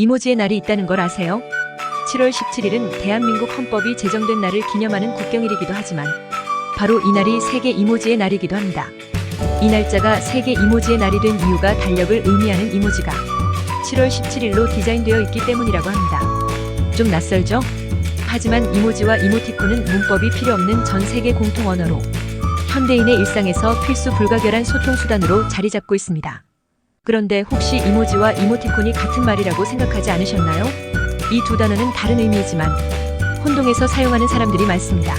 이모지의 날이 있다는 걸 아세요? 7월 17일은 대한민국 헌법이 제정된 날을 기념하는 국경일이기도 하지만 바로 이 날이 세계 이모지의 날이기도 합니다. 이 날짜가 세계 이모지의 날이 된 이유가 달력을 의미하는 이모지가 7월 17일로 디자인되어 있기 때문이라고 합니다. 좀 낯설죠? 하지만 이모지와 이모티콘은 문법이 필요 없는 전 세계 공통 언어로 현대인의 일상에서 필수 불가결한 소통 수단으로 자리 잡고 있습니다. 그런데 혹시 이모지와 이모티콘이 같은 말이라고 생각하지 않으셨나요? 이 두 단어는 다른 의미이지만 혼동해서 사용하는 사람들이 많습니다.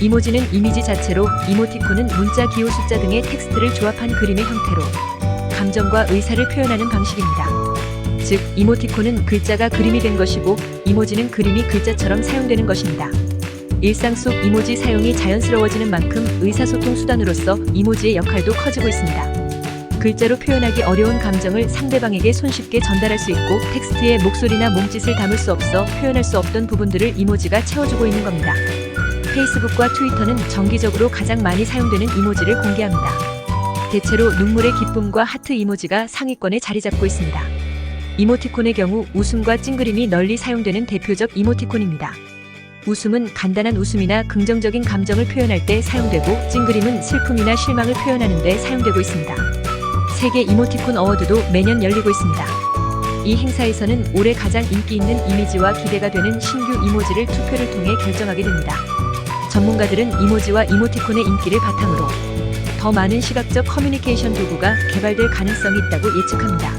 이모지는 이미지 자체로, 이모티콘은 문자, 기호, 숫자 등의 텍스트를 조합한 그림의 형태로 감정과 의사를 표현하는 방식입니다. 즉, 이모티콘은 글자가 그림이 된 것이고, 이모지는 그림이 글자처럼 사용되는 것입니다. 일상 속 이모지 사용이 자연스러워지는 만큼 의사소통 수단으로서 이모지의 역할도 커지고 있습니다. 글자로 표현하기 어려운 감정을 상대방에게 손쉽게 전달할 수 있고 텍스트에 목소리나 몸짓을 담을 수 없어 표현할 수 없던 부분들을 이모지가 채워주고 있는 겁니다. 페이스북과 트위터는 정기적으로 가장 많이 사용되는 이모지를 공개합니다. 대체로 눈물의 기쁨과 하트 이모지가 상위권에 자리 잡고 있습니다. 이모티콘의 경우 웃음과 찡그림이 널리 사용되는 대표적 이모티콘입니다. 웃음은 간단한 웃음이나 긍정적인 감정을 표현할 때 사용되고 찡그림은 슬픔이나 실망을 표현하는 데 사용되고 있습니다. 세계 이모티콘 어워드도 매년 열리고 있습니다. 이 행사에서는 올해 가장 인기 있는 이미지와 기대가 되는 신규 이모지를 투표를 통해 결정하게 됩니다. 전문가들은 이모지와 이모티콘의 인기를 바탕으로 더 많은 시각적 커뮤니케이션 도구가 개발될 가능성이 있다고 예측합니다.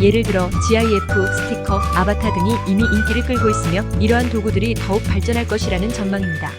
예를 들어 GIF, 스티커, 아바타 등이 이미 인기를 끌고 있으며 이러한 도구들이 더욱 발전할 것이라는 전망입니다.